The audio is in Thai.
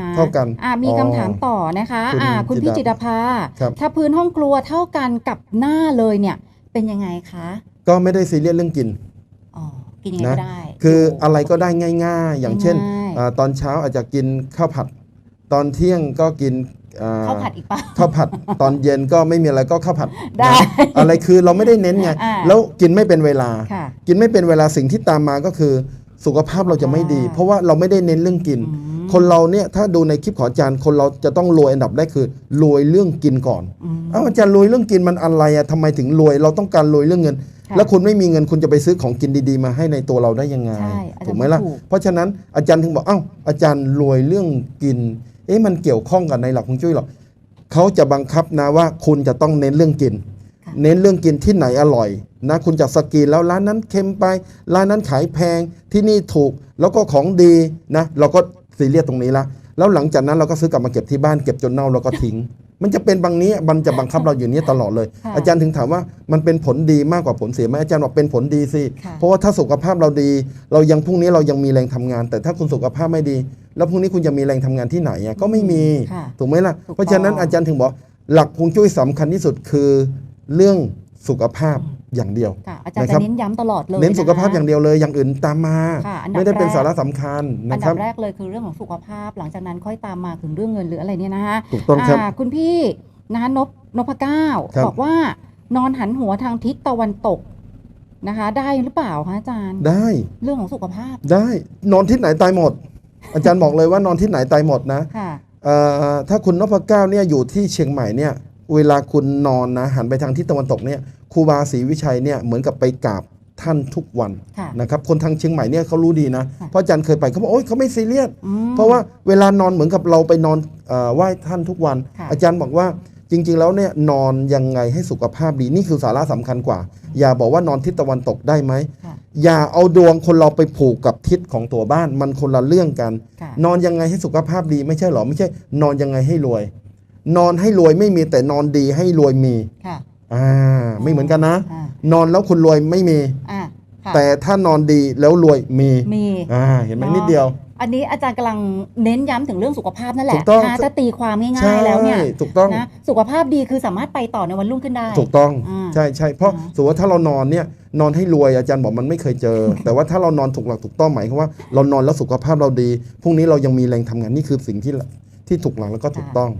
นะเท่ากันอ่ามีอ๋อคำถามต่อนะคะคุณอ่าคุณพี่จิจิตตรรภาครับถ้าพื้นห้องครัวเท่ากันกับหน้าเลยเนี่ยเป็นยังไงคะ ก็ไม่ได้ซีเรียสเรื่องกินอ๋อกินยังไงนะก็ได้ คือโอะไรก็ได้ง่าย ๆ อย่างเช่นง่ายอาตอนเช้าอาจจะกินข้าวผัด ตอนเที่ยงก็กินอ่าข้าวผัดอีกปะข้าวผัดตอนเย็นก็ไม่มีอะไรก็ข้าวผัดได้นะอะไรคือเราไม่ได้เน้นไงอ่าแล้วกินไม่เป็นเวลาค่ะกินไม่เป็นเวลาสิ่งที่ตามมาก็คือ สุขภาพเราจะไม่ดีอ่าเพราะว่าเราไม่ได้เน้นเรื่องกินอืมคนเราเนี่ยถ้าดูในคลิปของอาจารย์คนเราจะต้องรวยอันดับแรกคือรวยเรื่องกินก่อนอืมเอ้าอาจารย์รวยเรื่องกินมันอะไรอะทำไมถึงรวย เราต้องการรวยเรื่องเงินค่ะแล้วคุณไม่มีเงินคุณจะไปซื้อของกินดีๆ มาให้ในตัวเราได้ยังไงใช่อาจารย์ถูกไหมล่ะถูกเพราะฉะนั้นอาจารย์ถึงบอกเอ้าอาจารย์รวยเรื่องกิน เอ๊ะมันเกี่ยวข้องกับในหลักของจุ้ยหรอกเขาจะบังคับนะว่าคุณจะต้องเน้นเรื่องกินค่ะ เน้นเรื่องกินที่ไหนอร่อยนะคุณจะสกรีนแล้วร้านนั้นเค็มไป ร้านนั้นขายแพงที่นี่ถูกแล้วก็ของดีนะ เราก็ซีเรียสตรงนี้ละแล้วหลังจากนั้นเราก็ซื้อกลับมาเก็บที่บ้านเก็บจนเน่าแล้วก็ทิ้ง มันจะเป็นบางนี้มันจะบังคับเราอยู่เนี้ยตลอดเลยค่ะอาจารย์ถึงถามว่ามันเป็นผลดีมากกว่าผลเสียไหมอาจารย์บอกเป็นผลดีสิค่ะเพราะว่าถ้าสุขภาพเราดี เรายังพรุ่งนี้เรายังมีแรงทำงาน แต่ถ้าคุณสุขภาพไม่ดี แล้วพรุ่งนี้คุณจะมีแรงทำงานที่ไหนอะก็ไม่มีค่ะถูกไหมล่ะถูกต้องเพราะฉะนั้นอาจารย์ถึงบอกหลักฮวงจุ้ยสำคัญที่สุดคือ เรื่องสุขภาพอย่างเดียวค่ะอาจารย์นะครัจะบเน้นย้ำตลอดเลยเน้นสุขภาพะคะอย่างเดียวเลยอย่างอื่นตามมาค่ะอันดับไม่ได้เป็นแรกสาระสำคัญอันะนคดัรับบแรกเลยคือเรื่องของสุขภาพ หลังจากนั้นค่อยตามมาถึงเรื่องเงินหรืออะไรเนี่ยนะคะถูกต้องครับาคุณพี่นะคะนพนพเก้าครับบอกว่านอนหันหัวทางทิศตะวันตกนะคะ ได้หรือเปล่าคะอาจารย์ ได้เรื่องของสุขภาพ ได้นอนที่ไหนตายหมด อาจารย์บอกเลยว่านอนที่ไหนตายหมดนะค่ะเอ่อถ้าคุณนพเก้าเนี่ยอยู่ที่เชียงใหม่เนี่ย เวลาคุณนอนนะหันไปทางทิศตะวันตกเนี่ยครูบาศรีวิชัยเนี่ยเหมือนกับไปกราบท่านทุกวันค่ะนะครับคนทางเชียงใหม่เนี่ยเขารู้ดีนะค่ะเพราะอาจารย์เคยไปเขาบอกโอ๊ยเขาไม่ซีเรียสอืมเพราะว่าเวลานอนเหมือนกับเราไปนอนเอ่อไหว้ท่านทุกวันค่ะอาจารย์บอกว่าจริง ๆ แล้วเนี่ยนอนยังไงให้สุขภาพดีนี่คือสาระสำคัญกว่า อย่าบอกว่านอนทิศตะวันตกได้ไหมค่ะอย่าเอาดวงคนเราไปผูกกับทิศของตัวบ้านมันคนละเรื่องกันค่ะนอนยังไงให้สุขภาพดีไม่ใช่หรอไม่ใช่ นอนยังไงให้รวย นอนให้รวยไม่มีแต่นอนดีให้รวยมีค่ะอ่าไม่เหมือนกันนะ อ่านอนแล้วคุณรวยไม่มี อ่าค่ะ แต่ถ้านอนดีแล้วรวยมีมี อ่าเห็นไหมเนาะ นิดเดียว อันนี้อาจารย์กำลังเน้นย้ำถึงเรื่องสุขภาพนั่นแหถูละกต้อง ถ้าจะตีความง่าใช่ยๆแล้วเนี่ยถูกต้องนะสุขภาพดีคือสามารถไปต่อในวันรุ่งขึ้นได้ ถูกต้อง อ่าใช่ใช่เพราะอ่า สมมติว่าถ้าเรานอนเนี่ยนอนให้รวยอาจารย์บอกมันไม่เคยเจอ แต่ว่าถ้าเรานอนถูกหลักถูกต้องหมายความว่าเรานอนแล้วสุขภาพเราดีพรุ่งนี้เรายังมีแรงทำงานนี่คือสิ่งที่ที่ถูกหลักแล้วก็ถูกต้อง